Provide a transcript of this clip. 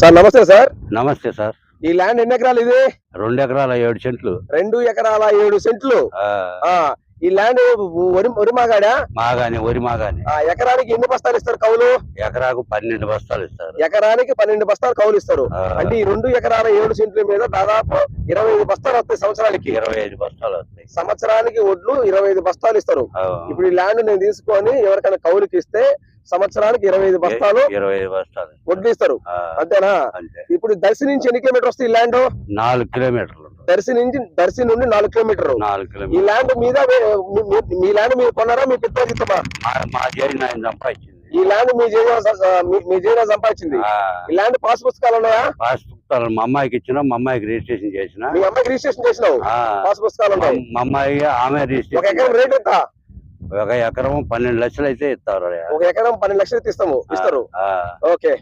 Sir నమస్తే sir. నమస్తే sir. ఈ ల్యాండ్ ఎన్ని ఎకరాలు ఇది? రెండు ఎకరాల ఏడు సెంట్లు. రెండు ఎకరాల ఏడు సెంట్లు. ఈ ల్యాండ్ వరి వరిమాగాడా మాగాని వరి మాగాని. ఆ ఎకరానికి ఎన్ని బస్తాలు ఇస్తారు కౌలు? ఎకరాకు పన్నెండు బస్తాలు ఇస్తారు. ఎకరానికి పన్నెండు బస్తాలు కౌలు ఇస్తారు. అంటే ఈ రెండు ఎకరాల ఏడు సెంట్ల మీద దాదాపు ఇరవై ఐదు బస్తాలు వస్తాయి సంవత్సరానికి. ఇరవై ఐదు బస్తాలు వస్తాయి. సంవత్సరానికి ఒడ్లు ఇరవై ఐదు బస్తాలు ఇస్తారు. ఇప్పుడు ఈ ల్యాండ్ నేను తీసుకొని ఎవరికైనా కౌలుకి ఇస్తే సంవత్సరానికి ఇరవై ఐదు బస్తాలు ఇరవై ఐదు బస్తాలు. వడ్లు ఇస్తారు. అంతేనా? అంతే. ఇప్పుడు దర్శి నుంచి ఎన్ని కిలోమీటర్ వస్తుంది ఈ ల్యాండ్ నాలుగు కిలోమీటర్లు. దర్శి నుంచి దర్శి నుండి నాలుగు కిలోమీటర్ ఈ ల్యాండ్ మీద మీ- ల్యాండ్ మీరు కొన్నారా? మీ పిత్రాజితమా మా ఆయన సంపాదించింది. ఈ ల్యాండ్ మీ జైనా మీ జైనా సంపాదించింది. ఈ ల్యాండ్ పాస్ పుస్తకాలు ఉన్నాయా? పాస్ పుస్తకాలు మా అమ్మాయికి ఇచ్చిన మా అమ్మాయికి రిజిస్ట్రేషన్ చేసిన. మీ అమ్మాయికి రిజిస్ట్రేషన్ చేసినావు? పాస్ పుస్తకాలు ఉన్నాయి. మా అమ్మాయి ఆమె ఒక ఎకరం రేట్ ఎంత? ఒక ఎకరం పన్నెండు లక్షలు అయితే ఇస్తారు. ఒక ఎకరం పన్నెండు లక్షలు ఇస్తాము ఇస్తారు. ఓకే.